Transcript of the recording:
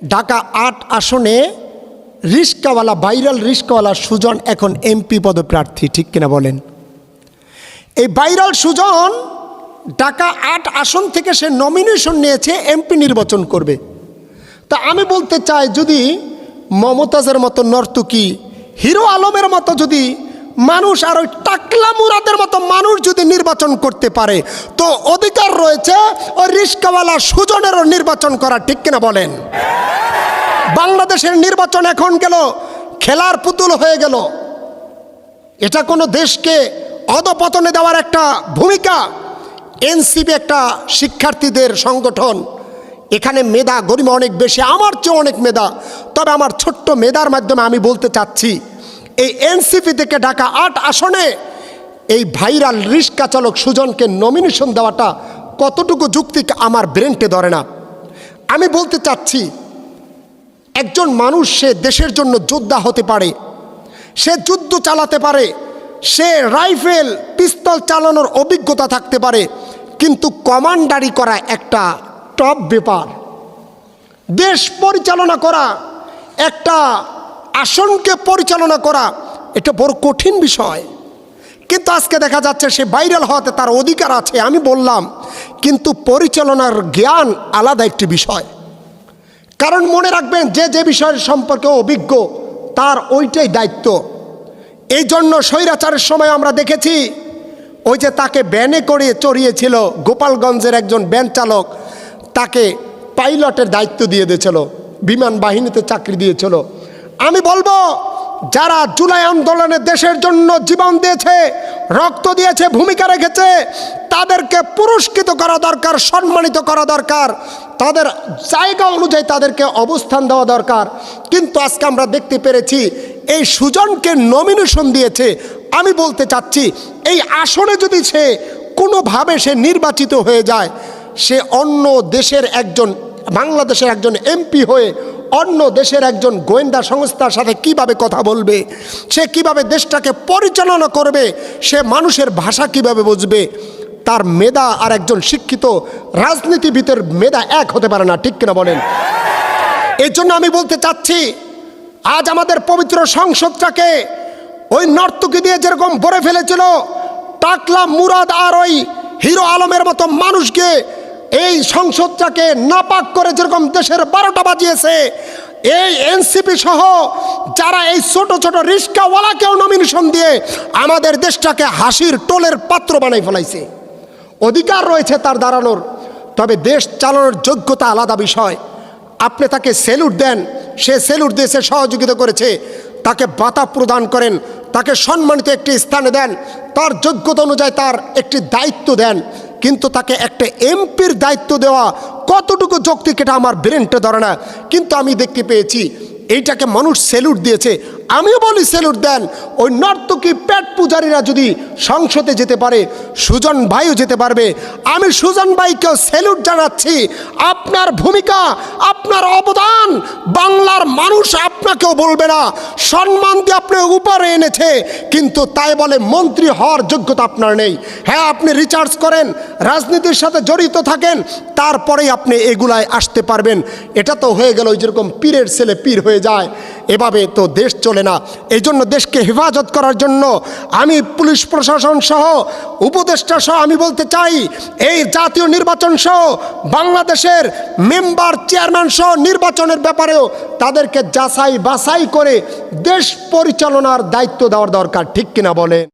ঢাকা আট আসনে রিস্কাওয়ালা, ভাইরাল রিস্কাওয়ালা সুজন এখন এমপি পদপ্রার্থী ঠিক কিনা বলেন? এই ভাইরাল সুজন ঢাকা আট আসন থেকে সে নমিনেশন নিয়েছে, এমপি নির্বাচন করবে। তা আমি বলতে চাই, যদি মমতাজের মতো নর্তকী, হিরো আলমের মতো যদি মানুষ, আর ওই টাকলা মুরাদের মতো মানুষ নির্বাচন করতে পারে। তো অধিকার রয়েছে, ওই রিস্কাওয়ালা সুজনেরও নির্বাচন করা, ঠিক কিনা বলেন? বাংলাদেশের নির্বাচন এখন গেল, খেলার পুতুল হয়ে গেল। এটা কোনো দেশকে অধপতনে দেওয়ার একটা ভূমিকা। এনসিপি একটা শিক্ষার্থীদের সংগঠন। এখানে মেধা গরিমা অনেক বেশি, আমার চেয়ে অনেক মেধা। তবে আমার ছোট্ট মেধার মাধ্যমে আমি বলতে চাচ্ছি, এই এনসিপি থেকে ঢাকা আট আসনে এই ভাইরাল রিক্সা চালক সুজনকে নমিনেশন দেওয়াটা কতটুকু যুক্তি আমার ব্রেনটে ধরে না। আমি বলতে চাচ্ছি, একজন মানুষ সে দেশের জন্য যোদ্ধা হতে পারে, সে যুদ্ধ চালাতে পারে, সে রাইফেল, পিস্তল চালানোর অভিজ্ঞতা থাকতে পারে, কিন্তু কমান্ডারি করা একটা টপ ব্যাপার। দেশ পরিচালনা করা, একটা আসনকে পরিচালনা করা, এটা বড় কঠিন বিষয়। কিন্তু আজকে দেখা যাচ্ছে সে ভাইরাল হওয়াতে তার অধিকার আছে, আমি বললাম। কিন্তু পরিচালনার জ্ঞান আলাদা একটি বিষয়। কারণ মনে রাখবেন, যে যে বিষয়ের সম্পর্কে অভিজ্ঞ, তার ওইটাই দায়িত্ব। এই জন্য স্বৈরাচারের সময় আমরা দেখেছি, ওই যে তাকে ব্যানে করে চড়িয়েছিল গোপালগঞ্জের একজন ব্যান চালক, তাকে পাইলটের দায়িত্ব দিয়ে দিয়েছিল, বিমান বাহিনীতে চাকরি দিয়েছিল। আমি বলব, যারা জুলাই আন্দোলনে দেশের জন্য জীবন দিয়েছে রক্ত দিয়েছে, ভূমিকা রেখেছে, তাদেরকে পুরস্কৃত করা দরকার, সম্মানিত করা দরকার, তাদের জায়গা অনুযায়ী তাদেরকে অবস্থান দেওয়া দরকার। কিন্তু আজকে আমরা দেখতে পেরেছি, এই সুজনকে নমিনেশন দিয়েছে। আমি বলতে চাচ্ছি, এই আসনে যদি সে কোনোভাবে সে নির্বাচিত হয়ে যায়, সে অন্য দেশের একজন, বাংলাদেশের একজন এমপি হয়ে অন্য দেশের একজন গোয়েন্দা সংস্থার সাথে কীভাবে কথা বলবে? সে কীভাবে দেশটাকে পরিচালনা করবে? সে মানুষের ভাষা কীভাবে বুঝবে? তার মেধা আর একজন শিক্ষিত রাজনীতিবিদের মেধা এক হতে পারে না, ঠিক কিনা বলেন? এর জন্য আমি বলতে চাচ্ছি, আজ আমাদের পবিত্র সংসদটাকে ওই নর্তকী দিয়ে যেরকম ভরে ফেলেছিল, টাকলা মুরাদ আর ওই হিরো আলমের মতো মানুষকে এই সংসদটাকে নাপাক করে যেরকম দেশের বারোটা বাজিয়েছে, এই এনসিপি সহ যারা এই ছোট ছোট রিস্কাওয়ালাকেও নমিনেশন দিয়ে আমাদের দেশটাকে হাসির টোলের পাত্র বানাই ফেলাইছে। অধিকার রয়েছে তার দাঁড়ানোর, তবে দেশ চালানোর যোগ্যতা আলাদা বিষয়। আপনি তাকে সেলুট দেন, সে সেলুট দিয়ে সহযোগিতা করেছে, তাকে বাতা প্রদান করেন, তাকে সম্মানিত একটি স্থানে দেন, তার যোগ্যতা অনুযায়ী তার একটি দায়িত্ব দেন। কিন্তু তাকে একটা এমপির দায়িত্ব দেওয়া কতটুকু যৌক্তিক এটা আমার ব্রেনটা ধরে না। কিন্তু আমি দেখতে পেয়েছি, এইটাকে মানুষ সেলুট দিয়েছে। আমিও বলি সেলুট দেন। ওই নর্তকী পেট পূজারীরা যদি সংসদে যেতে পারে, সুজন ভাইও যেতে পারবে। আমি সুজন ভাইকেও সেলুট জানাচ্ছি। আপনার ভূমিকা, আপনার অবদান, বাংলার মানুষ আপনাকেও বলবে না। সম্মান দিয়ে আপনি উপরে এনেছে, কিন্তু তাই বলে মন্ত্রী হওয়ার যোগ্যতা আপনার নেই। হ্যাঁ আপনি রিচার্জ করেন, রাজনীতির সাথে জড়িত থাকেন, তারপরেই আপনি এগুলায় আসতে পারবেন। এটা তো হয়ে গেল যেরকম পীরের ছেলে পীর হয়ে যায়। এভাবে তো দেশ চলে না। এই জন্য দেশকে হেফাজত করার জন্য আমি পুলিশ প্রশাসন সহ, উপদেষ্টা সহ আমি বলতে চাই, এই জাতীয় নির্বাচন সহ বাংলাদেশের মেম্বার চেয়ারম্যান সহ নির্বাচনের ব্যাপারেও তাদেরকে যাচাই বাছাই করে দেশ পরিচালনার দায়িত্ব দেওয়ার দরকার, ঠিক কিনা বলে